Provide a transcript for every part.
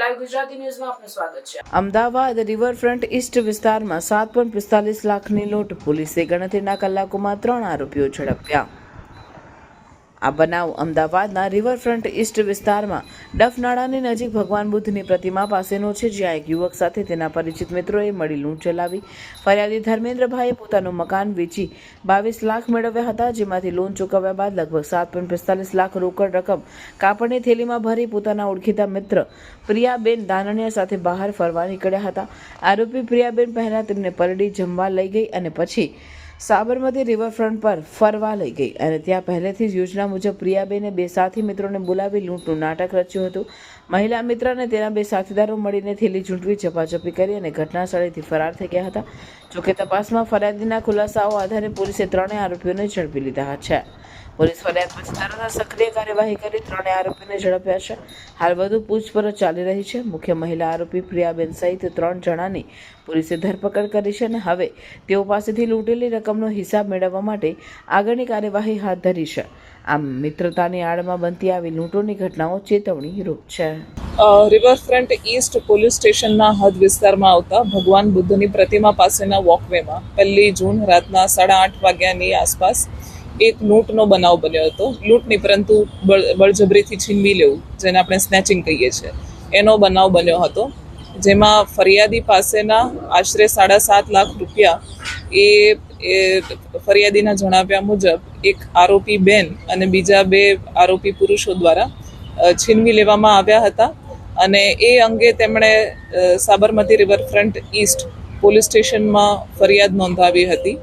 Live Gujarati ન્યૂઝમાં આપનું સ્વાગત છે. અમદાવાદ રિવરફ્રન્ટ ઈસ્ટ વિસ્તારમાં સાત પોઈન્ટ પિસ્તાલીસ લાખની લૂંટ, પોલીસે ગણતરીના કલાકોમાં ત્રણ આરોપીઓ ઝડપ્યા. આ બનાવ અમદાવાદના રિવરફ્રન્ટ ઈસ્ટ વિસ્તારમાં ડફનાળાની નજીક ભગવાન બુદ્ધની પ્રતિમા પાસેનો છે, જ્યાં એક યુવક સાથે તેના પરિચિત મિત્રોએ મળી લૂંટ ચલાવી. ફરિયાદી ધર્મેન્દ્રભાઈએ પોતાનું મકાન વેચી બાવીસ લાખ મેળવ્યા હતા, જેમાંથી લોન ચૂકવ્યા બાદ લગભગ સાત પોઈન્ટ પિસ્તાલીસ લાખ રોકડ રકમ કાપડની થેલીમાં ભરી પોતાના ઓળખીતા મિત્ર પ્રિયાબેન દાનણિયા સાથે બહાર ફરવા નીકળ્યા હતા. આરોપી પ્રિયાબેન પહેલાં તેમને પરડી જમવા લઈ ગઈ અને પછી સાબરમતી રિવરફ્રન્ટ પર ફરવા લઈ ગઈ અને ત્યાં પહેલેથી જ યોજના મુજબ પ્રિયાબેને બે સાથી મિત્રોને બોલાવી લૂંટનું નાટક રચ્યું હતું. મહિલા મિત્ર અને તેના બે સાથીદારો મળીને થેલી ઝૂંટવી ઝપાઝપી કરી અને ઘટના સ્થળેથી ફરાર થઈ ગયા હતા. જોકે તપાસમાં ફરિયાદીના ખુલાસાઓ આધારે પોલીસે ત્રણેય આરોપીઓને ઝડપી લીધા છે. પોલીસ ફરિયાદ પછી તરત સક્રિય કાર્યવાહી કરી ત્રણેય આરોપીને ઝડપ્યા છે. હાલ વધુ પૂછપરછ ચાલી રહી છે. મુખ્ય મહિલા આરોપી પ્રિયાબેન સહિત ત્રણ જણાની પોલીસે ધરપકડ કરી છે અને હવે તેઓ પાસેથી લૂંટેલી રકમનો હિસાબ મેળવવા માટે આગળની કાર્યવાહી હાથ ધરી છે. આમ મિત્રતાની આડમાં બનતી આવી લૂંટોની ઘટનાઓ ચેતવણી રૂપ છે. રિવરફ્રન્ટ ઈસ્ટ પોલીસ સ્ટેશનના હદ વિસ્તારમાં આવતા ભગવાન બુદ્ધની પ્રતિમા પાસેના વોકવેમાં પહેલી જૂન રાતના સાડા આઠ વાગ્યાની આસપાસ એક લૂંટનો બનાવ બન્યો હતો. લૂંટ નહીં પરંતુ બળ- બળજબરીથી છીનવી લેવું, જેને આપણે સ્નેચિંગ કહીએ છીએ, એનો બનાવ બન્યો હતો. જેમાં ફરિયાદી પાસેના આશરે સાડા સાત લાખ રૂપિયા એ ફરિયાદીના જણાવ્યા મુજબ એક આરોપી બેન અને બીજા બે આરોપી પુરુષો દ્વારા છીનવી લેવામાં આવ્યા હતા. અને એ અંગે તેમણે સાબરમતી રિવરફ્રન્ટ ઈસ્ટ પોલીસ સ્ટેશનમાં ફરિયાદ નોંધાવી હતી.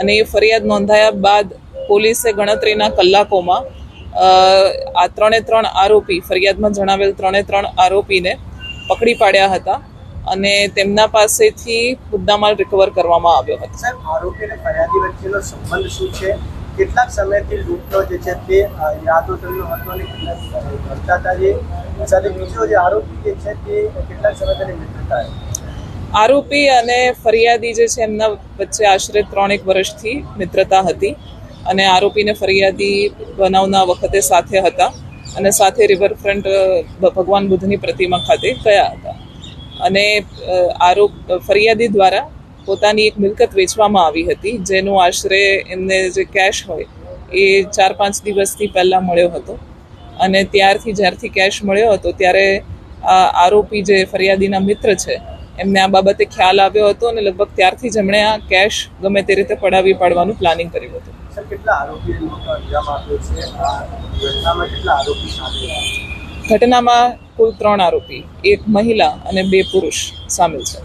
અને એ ફરિયાદ નોંધાયા બાદ પોલીસે ગણતરીના કલાકોમાં આ ત્રણે ત્રણ આરોપી, ફરિયાદમાં જણાવેલ ત્રણે ત્રણ આરોપીને પકડી પાડ્યા હતા અને તેમના પાસેથી મુદ્દામાલ રિકવર કરવામાં આવ્યો હતો. સાહેબ આરોપી અને ફરિયાદી વચ્ચેનો સંબંધ શું છે? કેટલાક સમયથી લૂંટનો જે છે તે યાદો તેમનો હતો અને કેટલાક ભ્રષ્ટાચારી સાથે બીજો જે આરોપી જે છે તે કેટલાક સમય તેની મિત્રતા આરોપી અને ફરિયાદી જે છે એમના વચ્ચે આશરે ત્રણેક વર્ષથી મિત્રતા હતી અને આરોપીને ફરિયાદી બનાવના વખતે સાથે હતા. અને સાથે રિવરફ્રન્ટ ભગવાન બુદ્ધની પ્રતિમા ખાતે ગયા હતા. અને આરોપ ફરિયાદી દ્વારા પોતાની એક મિલકત વેચવામાં આવી હતી, જેનું આશરે એમને જે કેશ હોય એ ચાર પાંચ દિવસથી પહેલાં મળ્યો હતો. અને ત્યારથી જ્યારથી કેશ મળ્યો હતો, ત્યારે આ આરોપી જે ફરિયાદીના મિત્ર છે એમને આ બાબતે ખ્યાલ આવ્યો હતો અને લગભગ ત્યારથી જ એમણે આ કેશ ગમે તે રીતે પડાવી પાડવાનું પ્લાનિંગ કર્યું હતું. ઘટનામાં કુલ ત્રણ આરોપી એક મહિલા અને બે પુરુષ સામેલ છે.